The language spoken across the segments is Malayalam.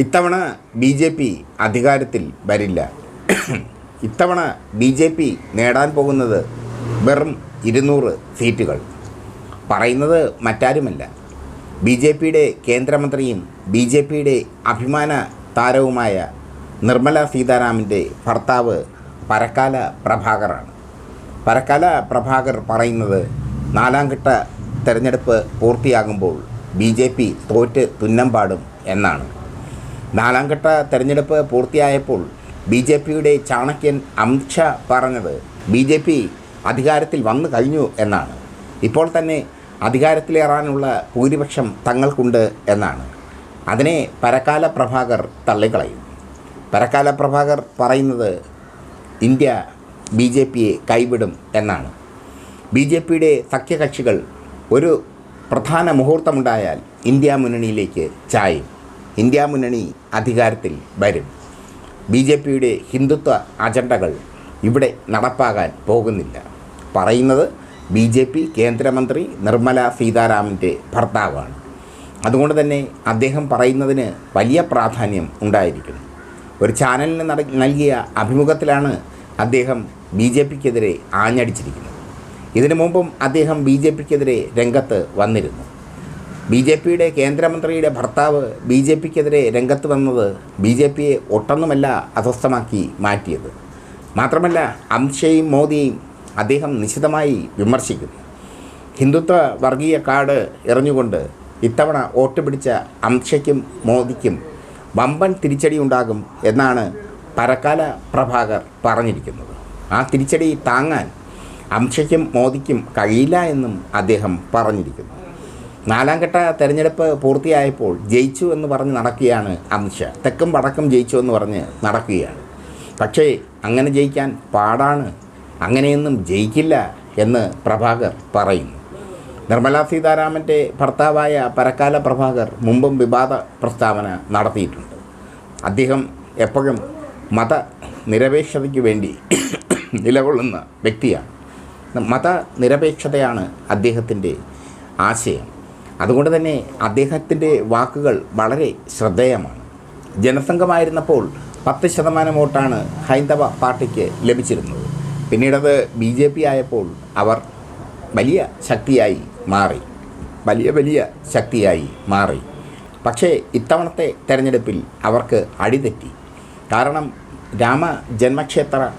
ഇത്തവണ ബി ജെ പി അധികാരത്തിൽ വരില്ല. ഇത്തവണ ബി ജെ പി നേടാൻ പോകുന്നത് വെറും ഇരുന്നൂറ് സീറ്റുകൾ. പറയുന്നത് മറ്റാരുമല്ല. ബി ജെ പിയുടെ കേന്ദ്രമന്ത്രിയും ബി ജെ പിയുടെ അഭിമാന താരവുമായ നിർമ്മല സീതാരാമന്റെ ഭർത്താവ് പരക്കാല പ്രഭാകറാണ്. പരക്കാല പ്രഭാകർ പറയുന്നത് നാലാം ഘട്ട തെരഞ്ഞെടുപ്പ് പൂർത്തിയാകുമ്പോൾ ബി ജെ പി തോറ്റ് തുന്നം പാടും എന്നാണ്. നാലാം ഘട്ട തെരഞ്ഞെടുപ്പ് പൂർത്തിയായപ്പോൾ ബി ജെ പിയുടെ ചാണക്യൻ അമിത്ഷാ പറഞ്ഞത് ബി ജെ പി അധികാരത്തിൽ വന്നു കഴിഞ്ഞു എന്നാണ്. ഇപ്പോൾ തന്നെ അധികാരത്തിലേറാനുള്ള ഭൂരിപക്ഷം തങ്ങൾക്കുണ്ട് എന്നാണ്. അതിനെ പരക്കാല പ്രഭാകർ തള്ളിക്കളയും. പരക്കാല പ്രഭാകർ പറയുന്നത് ഇന്ത്യ ബി ജെ പിയെ കൈവിടും എന്നാണ്. ബി ജെ പിയുടെ സഖ്യകക്ഷികൾ ഒരു പ്രധാന മുഹൂർത്തമുണ്ടായാൽ ഇന്ത്യ മുന്നണിയിലേക്ക് ചായും. ഇന്ത്യ മുന്നണി അധികാരത്തിൽ വരും. ബി ജെ പിയുടെ ഹിന്ദുത്വ അജണ്ടകൾ ഇവിടെ നടപ്പാകാൻ പോകുന്നില്ല. പറയുന്നത് ബി ജെ പി കേന്ദ്രമന്ത്രി നിർമ്മല സീതാരാമന്റെ ഭർത്താവാണ്. അതുകൊണ്ട് തന്നെ അദ്ദേഹം പറയുന്നതിന് വലിയ പ്രാധാന്യം ഉണ്ടായിരിക്കുന്നു ഒരു ചാനലിന് നൽകിയ അഭിമുഖത്തിലാണ് അദ്ദേഹം ബി ജെ പിക്കെതിരെ ആഞ്ഞടിച്ചിരിക്കുന്നത്. ഇതിനു മുമ്പും അദ്ദേഹം ബി ജെ പിക്കെതിരെ രംഗത്ത് വന്നിരുന്നു. ബി ജെ പിയുടെ കേന്ദ്രമന്ത്രിയുടെ ഭർത്താവ് ബി ജെ പിക്കെതിരെ രംഗത്ത് വന്നത് ബി ജെ പിയെ ഒട്ടൊന്നുമല്ല അസ്വസ്ഥമാക്കി മാറ്റിയത്. മാത്രമല്ല അംഷയും മോദിയും അദ്ദേഹം നിശിതമായി വിമർശിക്കുന്നു. ഹിന്ദുത്വ വർഗീയ കാർഡ് എറിഞ്ഞുകൊണ്ട് ഇത്തവണ വോട്ട് പിടിച്ച അംഷയ്ക്കും മോദിക്കും വമ്പൻ തിരിച്ചടി ഉണ്ടാകും എന്നാണ് പരക്കാല പ്രഭാകർ പറഞ്ഞിരിക്കുന്നത്. ആ തിരിച്ചടി താങ്ങാൻ അംഷയ്ക്കും മോദിക്കും കഴിയില്ല എന്നും അദ്ദേഹം പറഞ്ഞിരിക്കുന്നു. നാലാം ഘട്ട തെരഞ്ഞെടുപ്പ് പൂർത്തിയായപ്പോൾ ജയിച്ചു എന്ന് പറഞ്ഞ് നടക്കുകയാണ് അമിത്ഷാ തെക്കും വടക്കും ജയിച്ചു എന്ന് പറഞ്ഞ് നടക്കുകയാണ്. പക്ഷേ അങ്ങനെ ജയിക്കാൻ പാടാണ്. അങ്ങനെയൊന്നും ജയിക്കില്ല എന്ന് പ്രഭാകർ പറയുന്നു. നിർമ്മലാ സീതാരാമന്റെ ഭർത്താവായ പരക്കാല പ്രഭാകർ മുമ്പും വിവാദ പ്രസ്താവന നടത്തിയിട്ടുണ്ട്. അദ്ദേഹം എപ്പോഴും മത നിരപേക്ഷതയ്ക്ക് വേണ്ടി നിലകൊള്ളുന്ന വ്യക്തിയാണ്. മതനിരപേക്ഷതയാണ് അദ്ദേഹത്തിന്റെ ആശയം. അതുകൊണ്ട് തന്നെ അദ്ദേഹത്തിന്റെ വാക്കുകൾ വളരെ ശ്രദ്ധേയമാണ്. ജനസംഘമായിരുന്നപ്പോൾ പത്ത് ശതമാനം വോട്ടാണ് ഹൈന്ദവ പാർട്ടിക്ക് ലഭിച്ചിരുന്നത്. പിന്നീടത് ബി ജെ പി ആയപ്പോൾ അവർ വലിയ ശക്തിയായി മാറി. വലിയ വലിയ ശക്തിയായി മാറി. പക്ഷേ ഇത്തവണത്തെ തെരഞ്ഞെടുപ്പിൽ അവർക്ക് അടിതെറ്റി. കാരണം രാമ ജന്മക്ഷേത്ര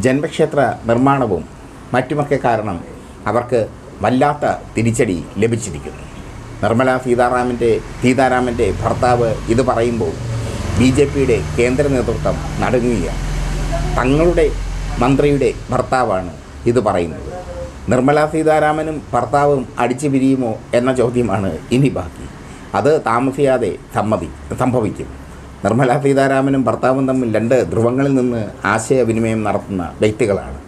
ജന്മക്ഷേത്ര നിർമ്മാണവും മറ്റുമൊക്കെ കാരണം അവർക്ക് വല്ലാത്ത തിരിച്ചടി ലഭിച്ചിരിക്കുന്നു. നിർമ്മല സീതാറാമിന്റെ സീതാരാമന്റെ ഭർത്താവ് ഇത് പറയുമ്പോൾ ബി ജെ പിയുടെ കേന്ദ്ര നേതൃത്വം നടുങ്ങുകയാണ്. തങ്ങളുടെ മന്ത്രിയുടെ ഭർത്താവാണ് ഇത് പറയുന്നത്. നിർമ്മല സീതാരാമനും ഭർത്താവും അടിച്ചു പിരിയുമോ എന്ന ചോദ്യമാണ് ഇനി ബാക്കി. അത് താമസിയാതെ സമ്മതി സംഭവിക്കും. നിർമ്മല സീതാരാമനും ഭർത്താവും തമ്മിൽ രണ്ട് ധ്രുവങ്ങളിൽ നിന്ന് ആശയവിനിമയം നടത്തുന്ന വ്യക്തികളാണ്.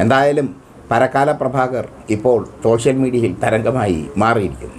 എന്തായാലും പരക്കാല പ്രഭാകർ ഇപ്പോൾ സോഷ്യൽ മീഡിയയിൽ തരംഗമായി മാറിയിരിക്കുന്നു.